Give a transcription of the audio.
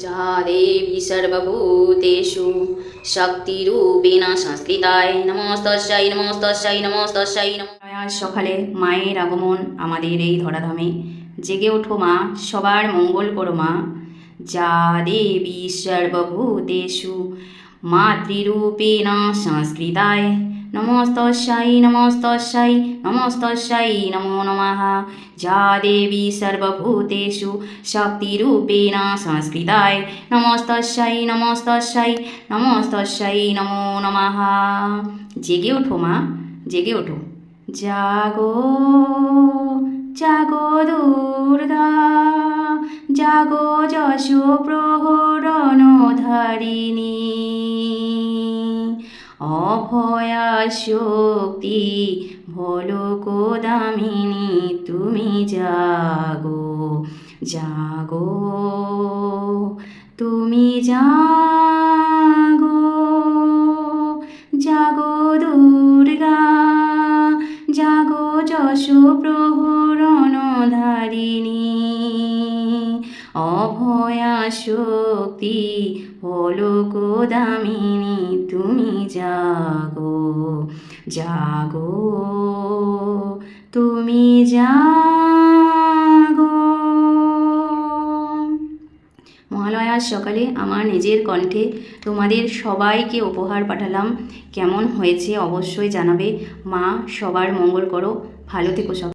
যা দেবী সর্বভূতেষু শক্তিরূপেণ সংস্কৃতায় নমস্তস্যাই নমস্তস্যাই নমস্তস্যাই নমঃ সকালে মায়ের আগমন আমাদের এই ধরাধামে। জেগে ওঠো মা, সবার মঙ্গল করো মা। যা দেবী সর্বভূতেষু মাতৃরূপেণ সংস্কৃতায় নমস্তস্যাই নমস্তস্যাই নমস্তস্যাই নমো নমঃ যা দেবী সর্বভূতেষু শক্তিরূপেণ সংস্কৃতায় নমস্তস্যাই নমস্তস্যাই নমস্তস্যাই নমো নমঃ জেগে ওঠো মা জেগে ওঠো জাগো জাগো দুর্গা জাগো যশ প্রহরণ ধারিণী অভয়া শক্তি ভোলক দামিনী, তুমি জাগো জাগো, তুমি জাগো জাগো দুর্গা, জাগো যশ প্রহরণ ধারিণী অভয়া শক্তি পলক দামিনী, তুমি জাগো জাগো, তুমি জাগো। মহালয়ার সকালে আমার নিজের কণ্ঠে তোমাদের সবাইকে উপহার পাঠালাম। কেমন হয়েছে অবশ্যই জানাবে। মা, সবার মঙ্গল করো। ভালো থেকো সব।